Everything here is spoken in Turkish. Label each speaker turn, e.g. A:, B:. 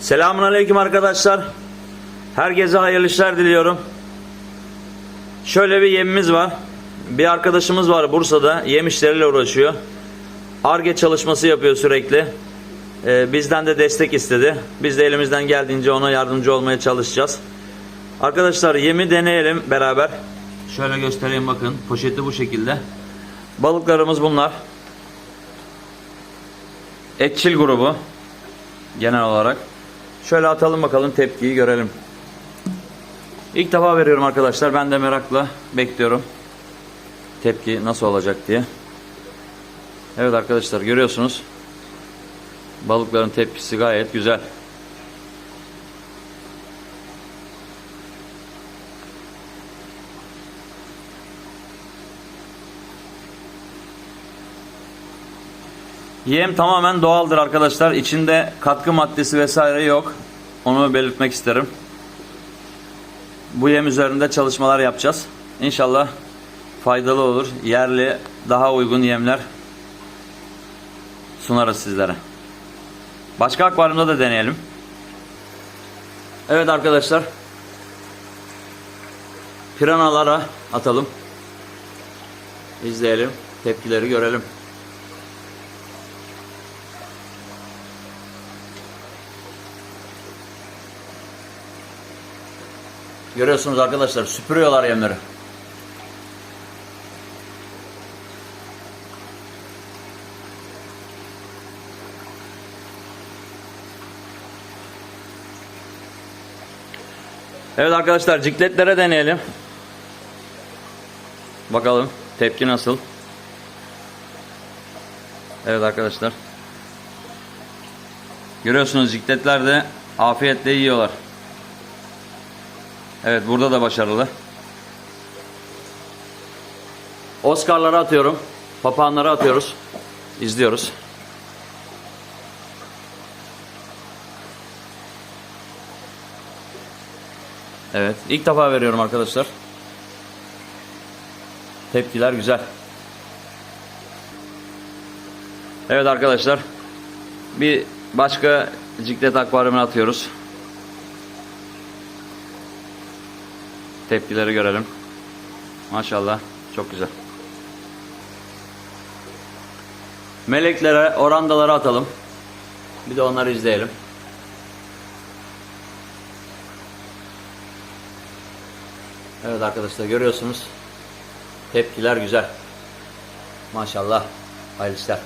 A: Selamun Aleyküm arkadaşlar. Herkese hayırlı işler diliyorum. Şöyle bir yemimiz var. Bir arkadaşımız var Bursa'da yem işleriyle uğraşıyor. ARGE çalışması yapıyor sürekli. Ee, bizden de destek istedi. Biz de elimizden geldiğince ona yardımcı olmaya çalışacağız. Arkadaşlar yemi deneyelim beraber. Şöyle göstereyim bakın. Poşeti bu şekilde. Balıklarımız bunlar. Etçil grubu genel olarak. Şöyle atalım bakalım tepkiyi görelim. İlk defa veriyorum arkadaşlar. Ben de merakla bekliyorum. Tepki nasıl olacak diye. Evet arkadaşlar görüyorsunuz. Balıkların tepkisi gayet güzel. Yem tamamen doğaldır arkadaşlar. İçinde katkı maddesi vesaire yok. Onu belirtmek isterim. Bu yem üzerinde çalışmalar yapacağız. İnşallah faydalı olur. Yerli, daha uygun yemler sunarız sizlere. Başka akvaryumda da deneyelim. Evet arkadaşlar. Piranalara atalım. İzleyelim. Tepkileri görelim. Görüyorsunuz arkadaşlar süpürüyorlar yemleri. Evet arkadaşlar cikletlere deneyelim. Bakalım tepki nasıl. Evet arkadaşlar. Görüyorsunuz cikletler de afiyetle yiyorlar. Evet burada da başarılı. Oscar'lara atıyorum. Papağanlara atıyoruz. İzliyoruz. Evet. ilk defa veriyorum arkadaşlar. Tepkiler güzel. Evet arkadaşlar. Bir başka ciklet akvaryumuna atıyoruz. Tepkileri görelim. Maşallah çok güzel. Meleklere, orandalara atalım. Bir de onları izleyelim. Evet arkadaşlar görüyorsunuz. Tepkiler güzel. Maşallah. Hayırlı işler.